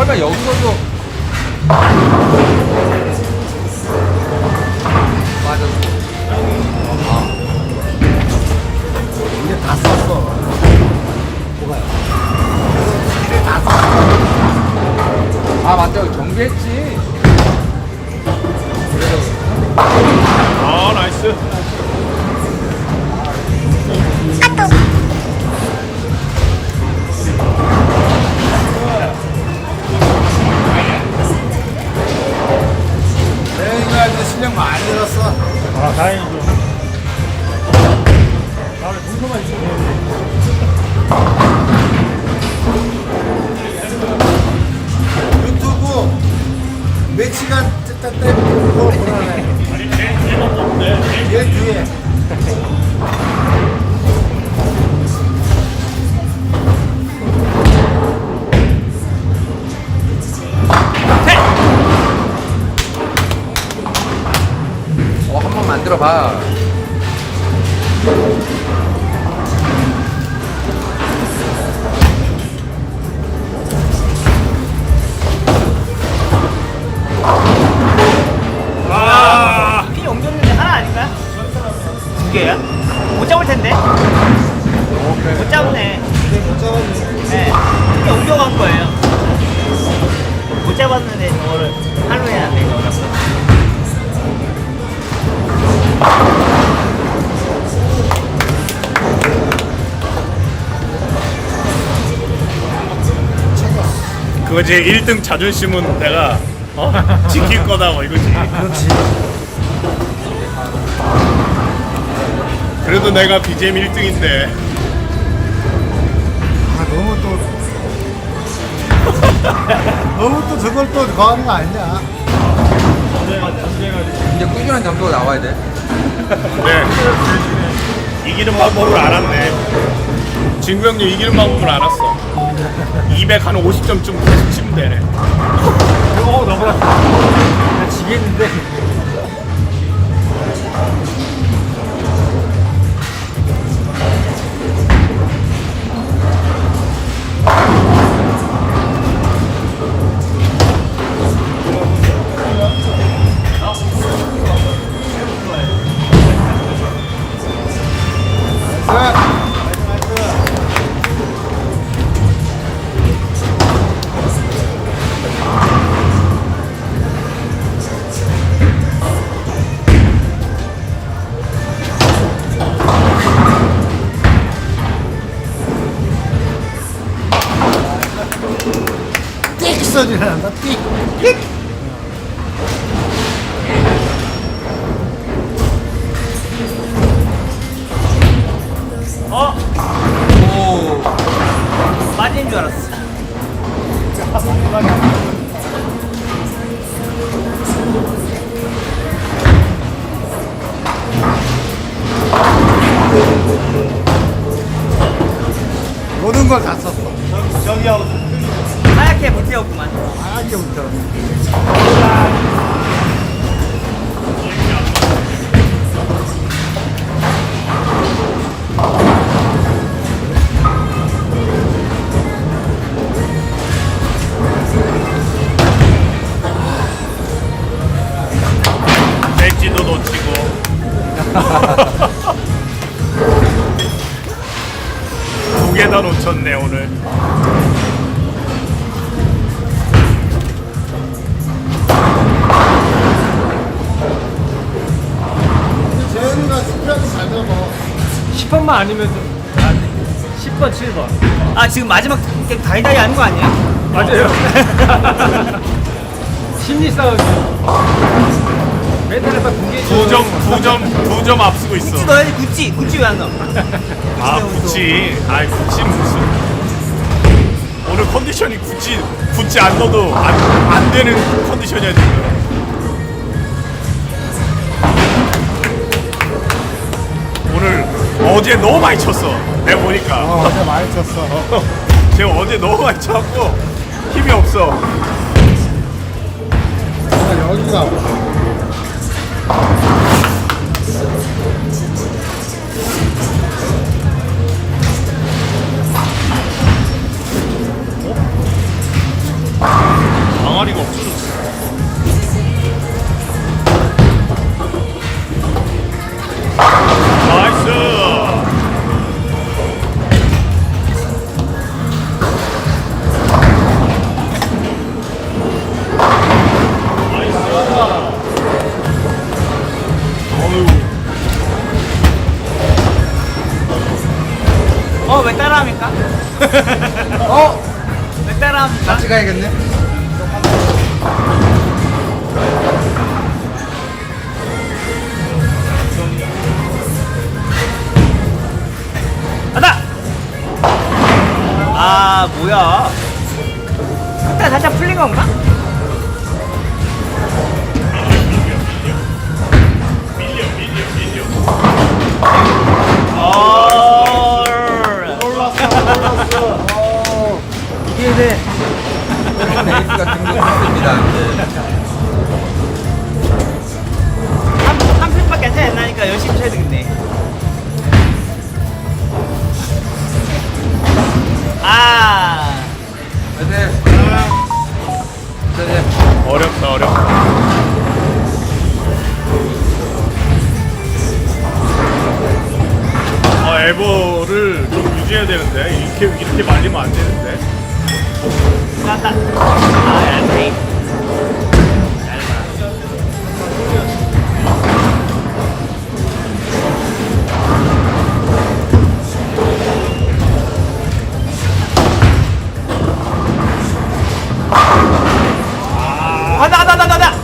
설마 여기서도 아. 다행이죠. 나는 동서만 있으면 유튜브 며칠간 뜯다 때문에 그거 보라네. 아니 제 제만 없는데 얘 뒤에. 들어 봐. 그거지 1등 자존심은 내가 어? 지킬 거다 뭐 이거지 그렇지. 그래도 내가 BGM 1등인데 아, 너무 또. 너무 또 저걸 또 거하는 거 아니냐? 이제 꾸준한 점수가 나와야 돼. 네 이기는 방법을 알았네 진구 형님 이기는 방법을 알았어 200 한 50점쯤 계속 치면 되네 어, 너무나. 나 지겠는데. 10번, 7번. 아 지금 마지막 게 다이다이 하는 거 아니야? 맞아요. 심리 싸움이. 멘탈을 막 붕괴해. 두 점 두 점 두 점 앞서고 있어 구찌 넣어야지 구찌. 구찌 왜 안 넣어? 아 구찌 아이 구찌 무슨 오늘 컨디션이 구찌 구찌 안 넣어도 안, 안 되는 컨디션이야 지금 어제 너무 많이 쳤어 내가 보니까 어, 어제 많이 쳤어. 제가 어제 너무 많이 쳐갖고 힘이 없어 아, 여기가. 가야겠네. 가다! 아, 뭐야. 그때 살짝 풀린 건가? 어... 이게 돼. 에이스가 등록했습니다. 한, 한 핀밖에 안 차이 안 나니까 열심히 쳐야 되겠네. 아, 네. 네. 어렵다 어렵다 아 에버를 좀 유지해야 되는데 이렇게 이렇게 말리면 안 되는데 간다. 아, 간다, 간다, 간다.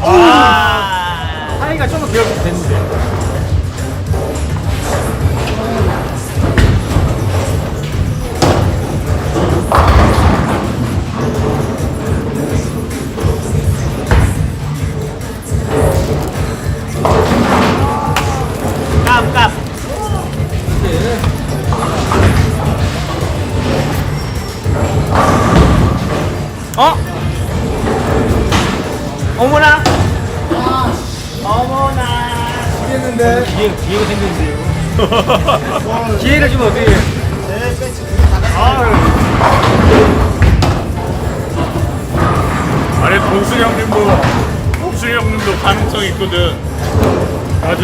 아, 사이가 좀더 배웠으면 됐는데. 어머나. 어머나. 했는데 기회, 기회가 생겼는데. 기회를 주면 어떻게 해? 아니 동순이 형님도 동순이 형님도 가능성 있거든 맞아.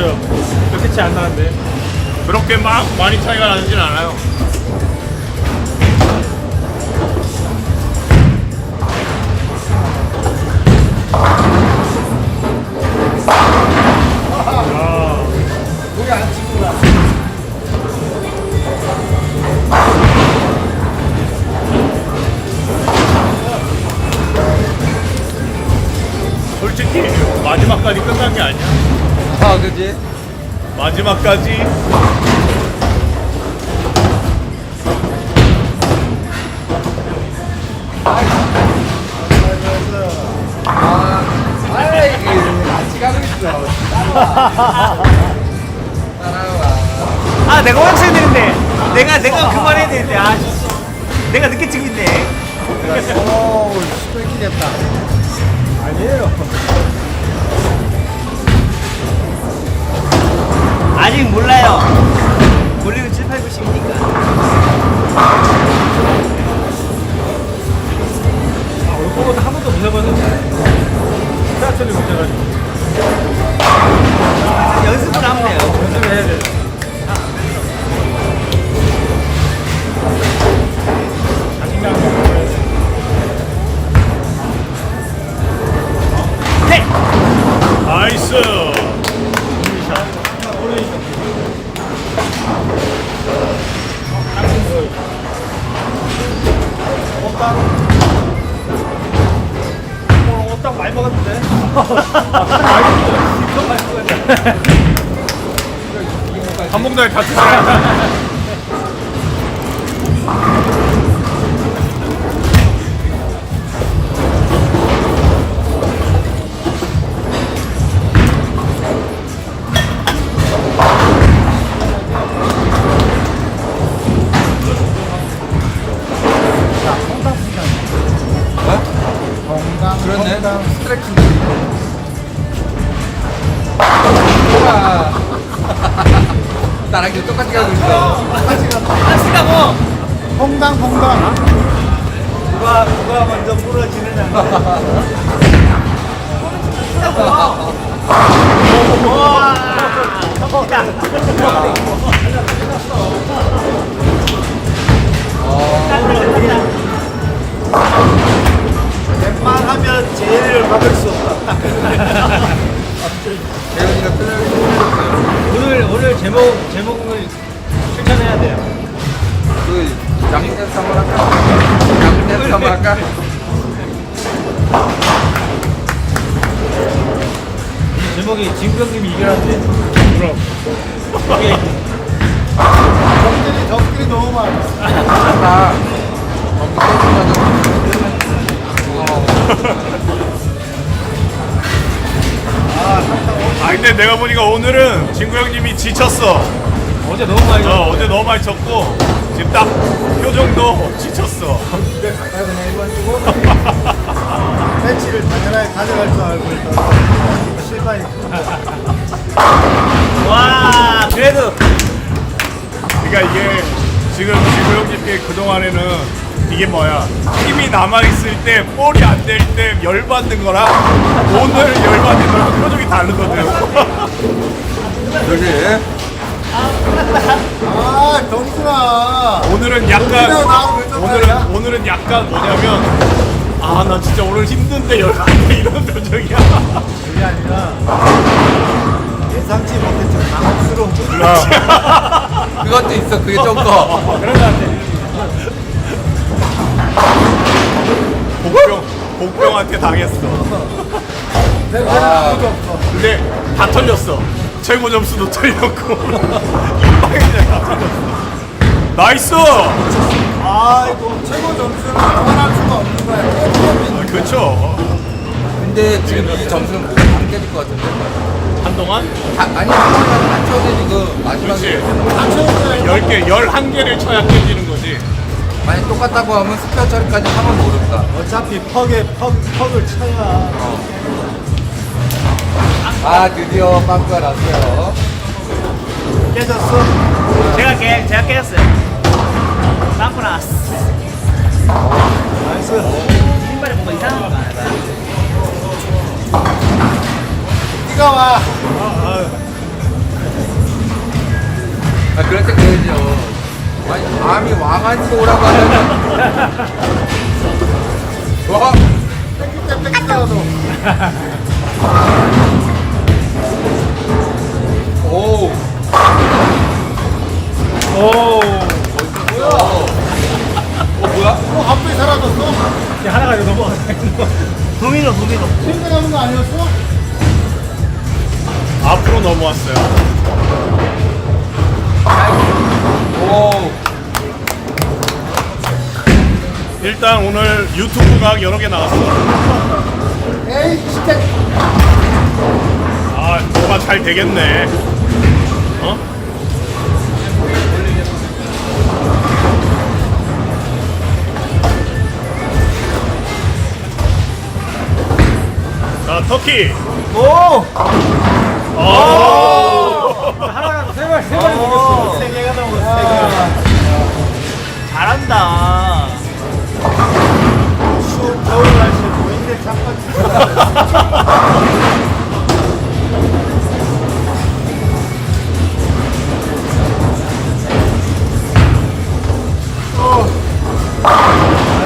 몇 개치 안 나는데. 그렇게 막 많이 차이가 나진 않아요 마지막까지. 아, 그, 같이 가고 있어. 아 내가 내가 내가 그만해야 되는데. 아 씨. 내가 늦게 찍고 있네. 오 스페키 됐다. 아니에요 아직 몰라요 몰리면 7, 8, 90이니까 그거보다 한 번도 못 해봤는데. 못 해가지고. 연습을 하면 돼요 연습을 해야 돼. 자신감 있어야 돼. 네! 나이스 어, 딱 많이 먹었는데. 한봉다리 다투잖아 건강 가. 제목이 진경님이 이겨라는데 그럼. 이게 적들이 적들이 너무 많아. 다 전부 아 근데 내가 보니까 오늘은 진구 형님이 지쳤어. 어제 너무 많이 어, 어제 너무 많이 쳤고 지금 딱 표정도 지쳤어. 집에 가까이 그냥 일반 주고. 배치를 당연하게 가져갈 줄 알고 있던 실망이 와 그래도 그러니까 이게 지금 진구 형님께 그동안에는 이게 뭐야? 힘이 남아있을 때 볼이 안 될 때 열받는 거랑 오늘 열받는 거랑 표정이 다르거든. 그지? 아 정순아 오늘은 약간 나하고 왜 저러냐? 오늘은 오늘은 약간 뭐냐면 아 나 진짜 오늘 힘든데 열받네 이런 표정이야. 그게 아니라 예상치 못했던 당혹스러운 그것도 있어. 그게 좀 더. 그런 거 같아 복병 복병한테 당했어. 내가 아무도 없어. 근데 다 털렸어. 최고 점수도 털렸고. 이 방에 그냥 다 털렸어 나이스! 아이고 최고 점수는 상환할 수가 없는 거야 아, 그렇죠 근데 지금 이 점수는 뭐안 깨질 것 같은데? 한동안? 다, 아니, 안 쳐도 지금 마지막에. 그렇지 당첨자 10개 11개를 쳐야 깨지는 거지. 만약 똑같다고 하면 스페어 처리까지 하면 모른다. 어차피 퍽에 퍽, 퍽을 쳐야. 아, 드디어 빵꾸가 났어요. 깨졌어? 제가 깨 제가 깨졌어요. 빵꾸 나왔어. 나이스. 신발에 뭔가 이상한 거 같아 네가 와. 아, 그럴 때 그러죠. 아니, 감히 왕한테 오라고 하면. 와, 땡길 때 땡기더라도 오, 오 뭐야? 어, 뭐야? 어 갑자기 사라졌어? 이제 하나가 이거 넘어가네 도미노 도미노 생각하는 거 아니었어? 앞으로 넘어왔어요 오, 일단 오늘 유튜브가 여러 개 나왔어 에이 진짜 아 뭐가 잘 되겠네 자 터키. 오! 하나가 세 발 세발. 넘겼어 세 개가 넘었어. 잘한다. 추운 겨울 날씨에 보이는데 잠깐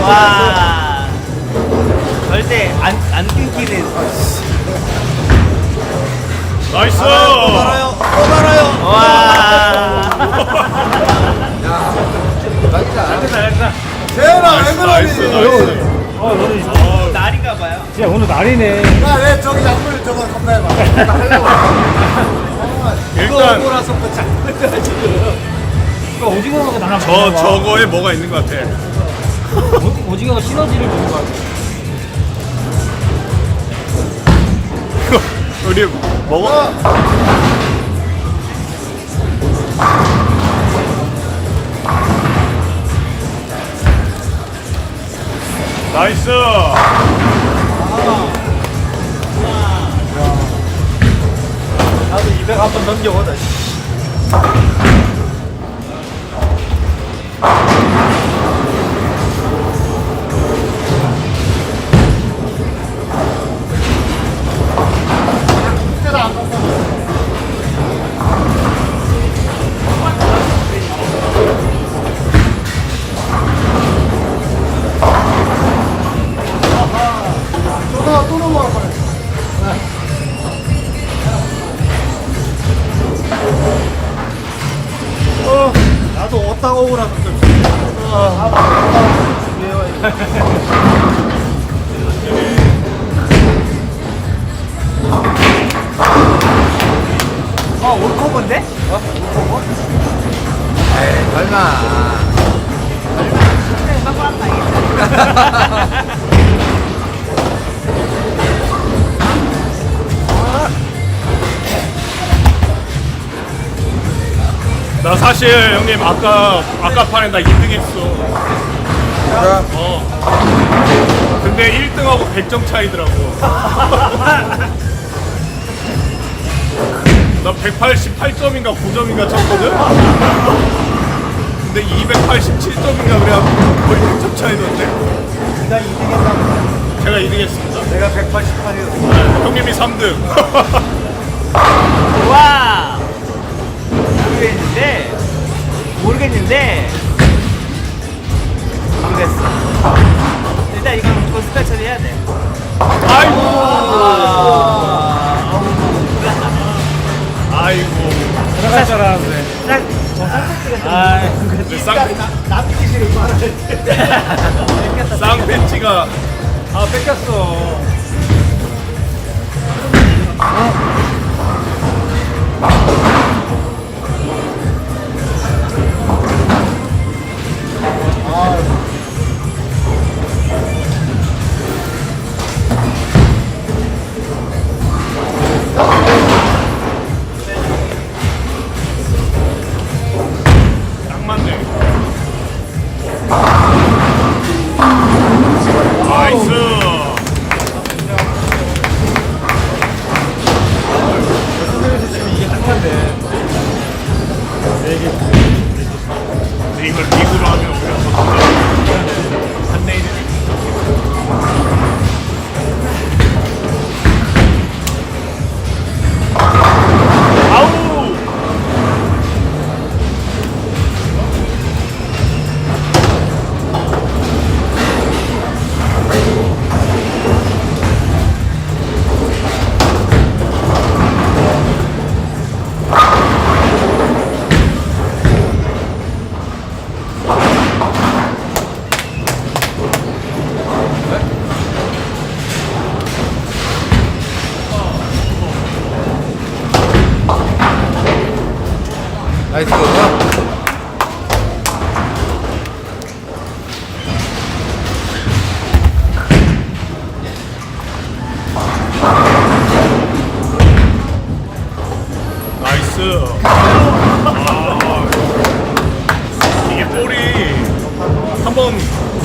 와 절대 안, 안 끊기는. 나이스! 또 말아요. 와. 맞다. 잘했다 재현아 왜 나이스, 나이스, 그러니 어 너는 날인가 봐요. 진짜 오늘 날이네. 야왜 저기 약물 저거 겁나 해봐. 일단 오라서 그 장물 지금 그러니까 오징어가 나랑 저 저거에 뭐가 있는 것 같아? 오- 오징어가 시너지를 주는 거 같아 우리 먹어. 나이스. 나도 200 한번 넘겨보자 또, 사실 형님 아까 아까 판에 나 2등 했어. 자, 어. 근데 1등하고 100점 차이더라고. 나 188점인가 9점인가 쳤거든? 근데 287점인가 그래 거의 100점 차이던데? 내가 2등 했다고. 제가 2등 했습니다. 내가 188이었어. 형님이 3등. 와 모르겠는데 모르겠는데 모르겠어 일단 이건 스페 처리해야 돼 아이고. 아이고. 들어갈 줄 알았는데. 딱 정상패치가 아, 근데 쌍, 때. 쌍팬치가 아 뺏겼어. 딱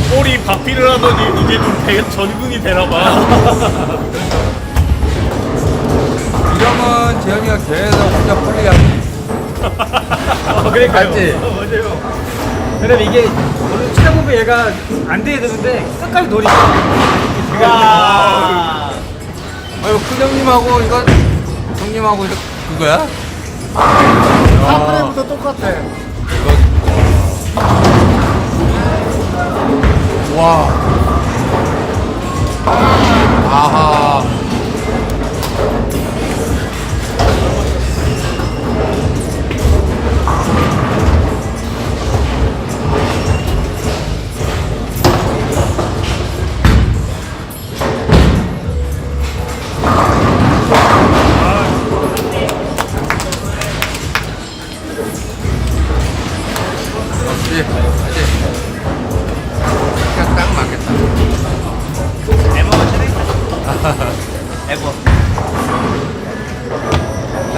볼이 박피를 하더니 이제 좀 대, 전근이 되나봐. 이러면 재현이가 계속 혼자 폴리하지. 어, 그러니까요. 맞지? 어, 맞아요. 왜냐면 이게 오늘 치다 보면 얘가 안 돼야 되는데 끝까지 노리고. 와 아유, 큰 형님하고 이건 형님하고 이거 그거야? 3프레임부터 똑같아. 와. 아하.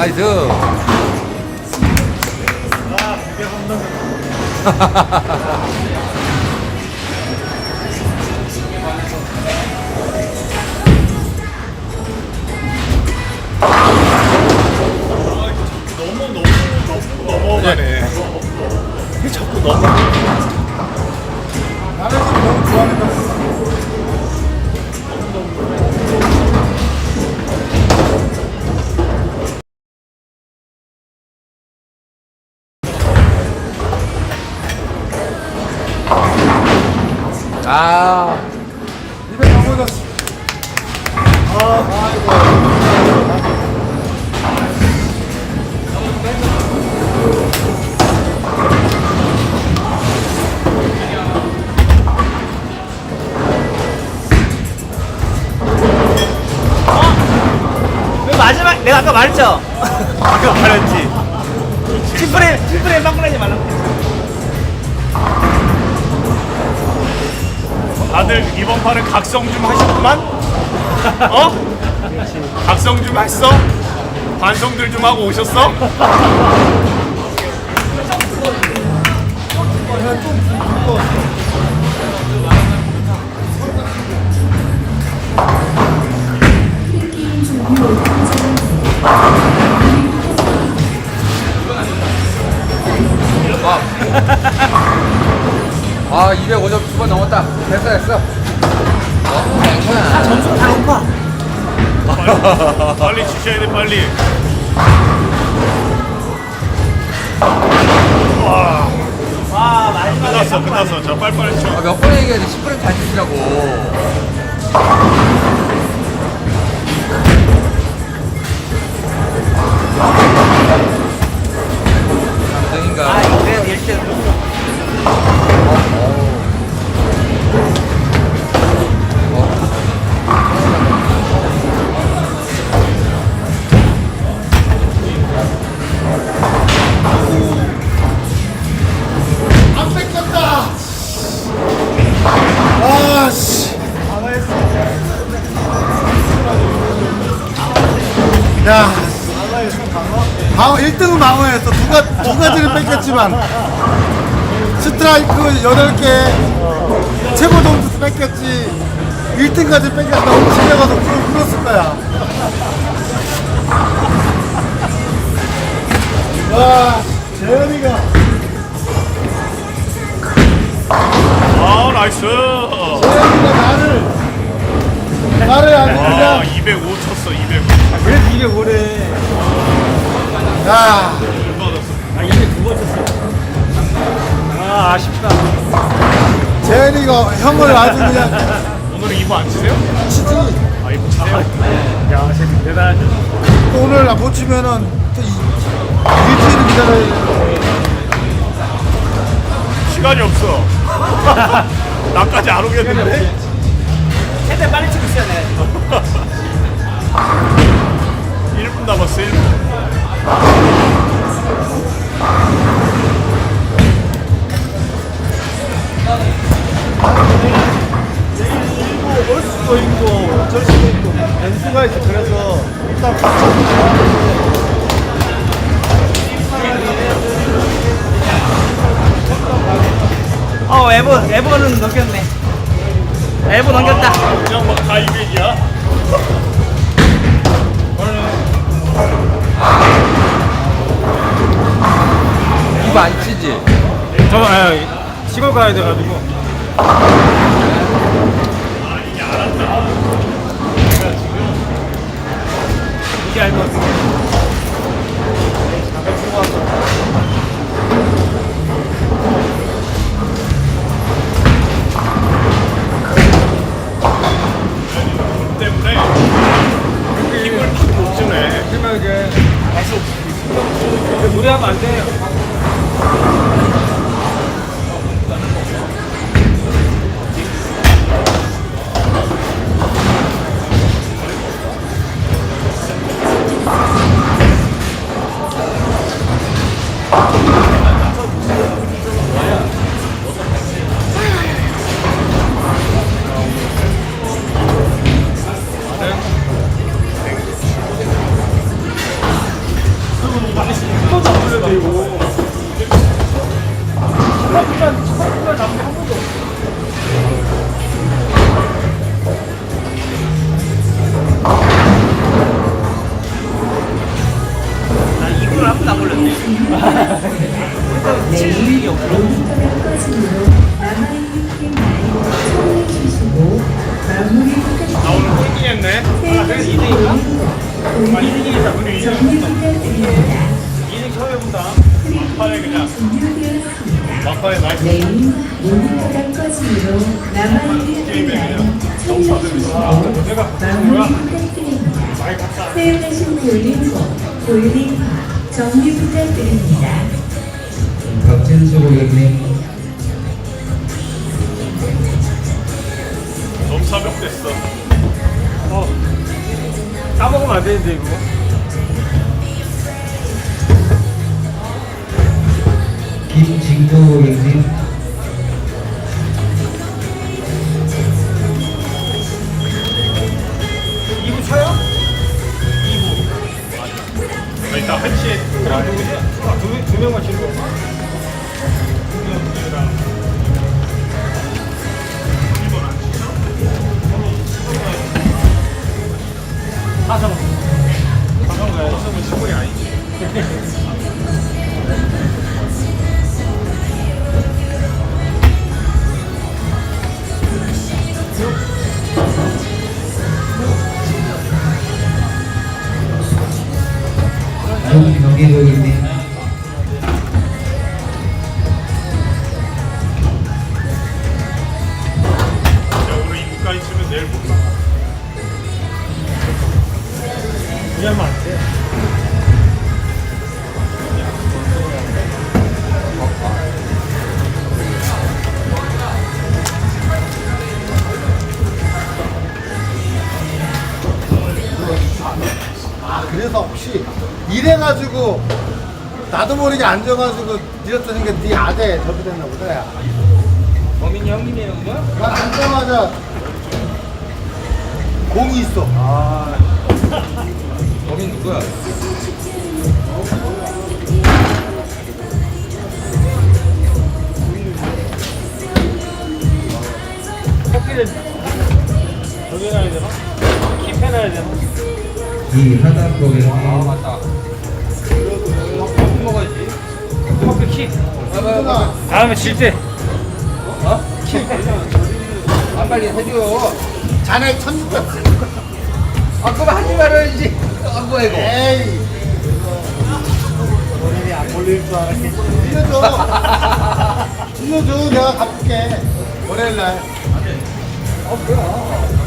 나이스. 너 입에 넘어졌어. 아. 그 마지막 내가 아까 말했죠 아까 말했지 팀프레임 팀프레임 빵꾸내지 말라고 다들 이번 판은 각성 좀 하셨구만? 어? 각성 좀 했어? 반성들 좀 하고 오셨어? 아 205점 두 번 넘었다 됐어 됐어 너무 괜찮아 점수 다 높아. 빨리 치셔야 돼 빨리. 와, 마지막에 끝났어. 끝났어. 자 빨리빨리 쳐. 아, 몇번 얘기해야지 10분은 잘 치시라고 삼등인가 아, 이거 그래도 1등. 야. 방어 1등은 방어했어. 두, 가, 두 가지를 뺏겼지만 스트라이크 8개 최고 점수 뺏겼지 1등까지 뺏겼다. 집에 가서 풀, 풀었을 거야. 와 재현이가 아 나이스. 재현이가 나를 나를 아주 아 그냥 205 쳤어 205. 그래도 이게 뭐래. 야 아, 아쉽다. 재현이가 형을 아주 그냥 오늘 2부 안 치세요? 치지 아 2부 치세요? 야, 쟤 대단하죠. 또 오늘 못 치면은 또 이- 일주일을 기다려야 돼. 시간이 없어. 나까지 안 오겠는데? 최대 빨리 치고 있어야 돼. 1분 남았어 1분. 올 수도 있고 절 수도 있고 변수가 있어 그래서 일단 어, 에버, 에버는 넘겼네. 에버 넘겼다. 그냥 막다 200이야? 이거 안 치지? 저, 아, 시골 가야 돼가지고. 이게 알것 같아. 때문에 힘을 확못 주네. 그러면 이게 계속 노래하면 안 돼요. 되는데, 이거. 김진도 고객님 아 그래서 혹시 이래가지고 나도 모르게 앉아가지고 이랬더니 게네 아재 저기 됐나 보다 야. 범인이 형님이에요? 난 앉자마자 공이 있어. 범인 누구야? 커피를 저기 놔야 되나? 킵해 놔야 되나? 이하답 아 형님, 맞다 커피 먹어야지 커피 킵. 아, 다음에 질 때. 어? 안 빨리 해줘 자네 천육백. 아 그럼 하지 말아야지 아 뭐야 이거 에이. 본인이 안 몰릴 줄 알았겠지. 빌려줘. 빌려줘. 내가 갚을게. 월요일 날. 이거가